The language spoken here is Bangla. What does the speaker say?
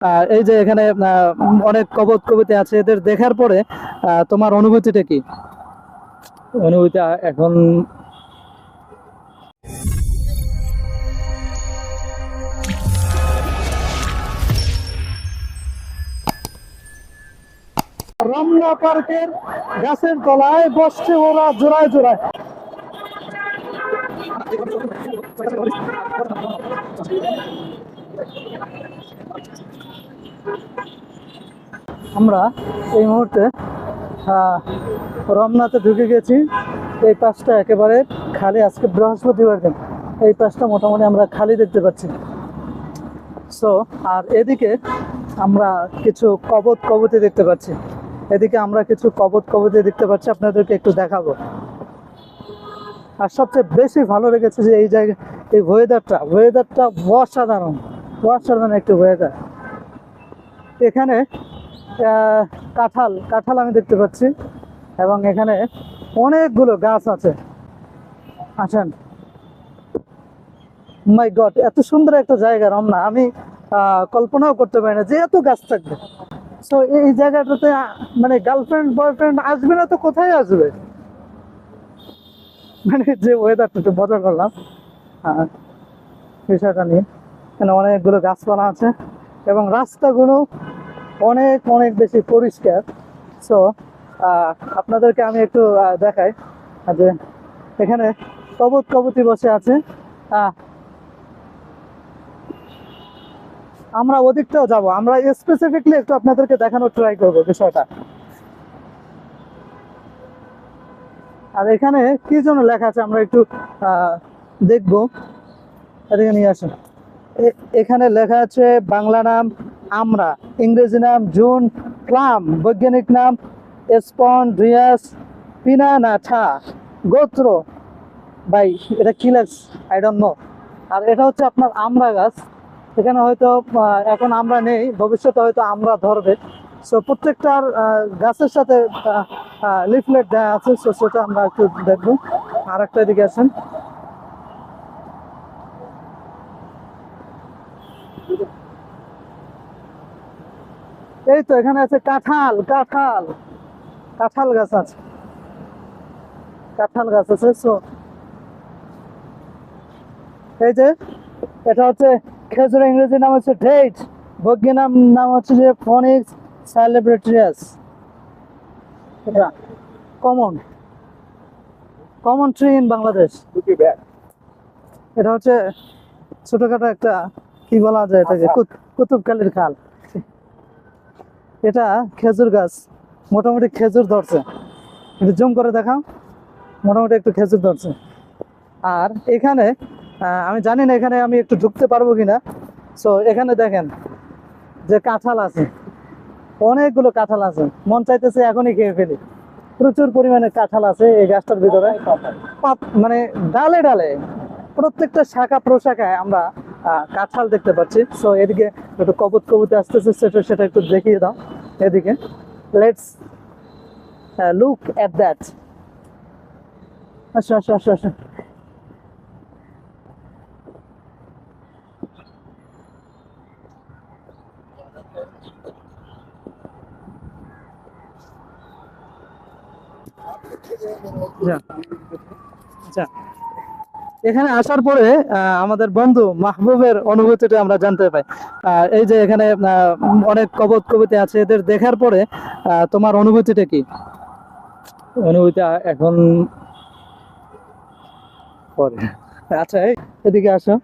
আহ, এই যে এখানে অনেক কবত কবিতা আছে এদের দেখার পরে তোমার অনুভূতিটা কি? অনুভূতি এখন রমনা পার্কের গাছের তলায় বসছে ওরা জোড়ায় জোড়ায়। আমরা এই মুহূর্তে রমনাতে ঢুকে গেছি। এই পাশটা একেবারে খালি, আজকে বৃহস্পতিবার দিন। এই পাশটা মোটামুটি আমরা খালি দেখতে পাচ্ছি। সো আর এদিকে আমরা কিছু কবত কবতে দেখতে পাচ্ছি। এদিকে আমরা কিছু কবত কবতে দেখতে পাচ্ছি, আপনাদেরকে একটু দেখাবো। আর সবচেয়ে বেশি ভালো লেগেছে যে এই জায়গা, এই ওয়েদারটা ওয়েদারটা অসাধারণ অসাধারণ একটি ওয়েদার এখানে কাঁঠাল কাঁঠাল আমি দেখতে পাচ্ছি। এবং এখানে অনেকগুলো গাছ আছে। আসেন। মাই গড এত সুন্দর একটা জায়গা, রমনা। আমি কল্পনাও করতে পারি না যে এত গাছ থাকবে। সো এই জায়গাটাতে মানে গার্লফ্রেন্ড বয়ফ্রেন্ড আসবে না তো কোথায় আসবে? মানে যে ওয়েদারটা একটু মজা করলাম। বিষয়টা নিয়ে, এখানে অনেকগুলো গাছপালা আছে। এবং রাস্তাগুলো অনেক অনেক বেশি পরিষ্কার। সো আপনাদেরকে আমি একটু দেখাই। যে এখানে কবত কবতি বসে আছে। আমরা ওদিকটাও যাব। আমরা স্পেসিফিকলি একটু আপনাদেরকে দেখানোর ট্রাই করব বিষয়টা। আর এখানে কি জন্য লেখা আছে, আমরা একটু দেখব। এদিকে নিয়ে আসুন। এখানে লেখা আছে বাংলা নাম আমরা, ইংরেজি নাম জুন ক্লাম বৈজ্ঞানিক নাম স্পন রিয়াস পিনানাথা, গোত্র, ভাই, এটা কি আই ডোন্ট নো আর এটা হচ্ছে আপনার আমরা গাছ, এখানে হয়তো এখন আমরা নেই, ভবিষ্যতে হয়তো আমরা ধরবে। সো প্রত্যেকটার গাছের সাথে লিফলেট দেওয়া আছে সো সেটা আমরা একটু দেখব। আর একটা দিকে আছেন এই তো এখানে আছে কাঁঠাল কাঁঠাল। কাঁঠাল গাছ আছে। কাঁঠাল গাছ আছে সো এই যে এটা হচ্ছে খেজুর ইংরেজি নাম হচ্ছে ডেট বৈজ্ঞানিক নাম নাম হচ্ছে যে ফনিক্স স্যালিব্রেটরিয়াস এটা common. Common tree in Bangladesh. এটা হচ্ছে ছোটখাটো একটা কি বলা যায় এটাকে? কুত- কুতুবকালীর খাল। এটা খেজুর গাছ। মোটামুটি খেজুর ধরছে। একটু জুম করে দেখাও। মোটামুটি একটু খেজুর ধরছে। আর এখানে আমি জানি না এখানে আমি একটু ঢুকতে পারব কিনা। সো এখানে দেখেন যে কাঁঠাল আছে। অনেকগুলো কাঁঠাল আছে। মন চাইতেছে এখনই খেয়ে ফেলি। প্রচুর পরিমাণে কাঁঠাল আছে এই গাছটার ভিতরে। মানে ডালে ডালে প্রত্যেকটা শাখা প্রশাখায় আমরা কাঁঠাল দেখতে পাচ্ছি। সো এদিকে একটু কবত কবুতে আসতেছে, সেটা সেটা একটু দেখিয়ে দাও। এদিকে লেটস লুক এট দ্যাট আচ্ছা আচ্ছা আচ্ছা আচ্ছা যা যা। এখানে আসার পরে আমাদের বন্ধু মাহবুবের অনুভূতিটা আমরা জানতে পাই। আহ, এই যে এখানে আহ, অনেক কবত কবিতা আছে এদের দেখার পরে আহ, তোমার অনুভূতিটা কি? অনুভূতি এখন পরে। আচ্ছা এদিকে আসো।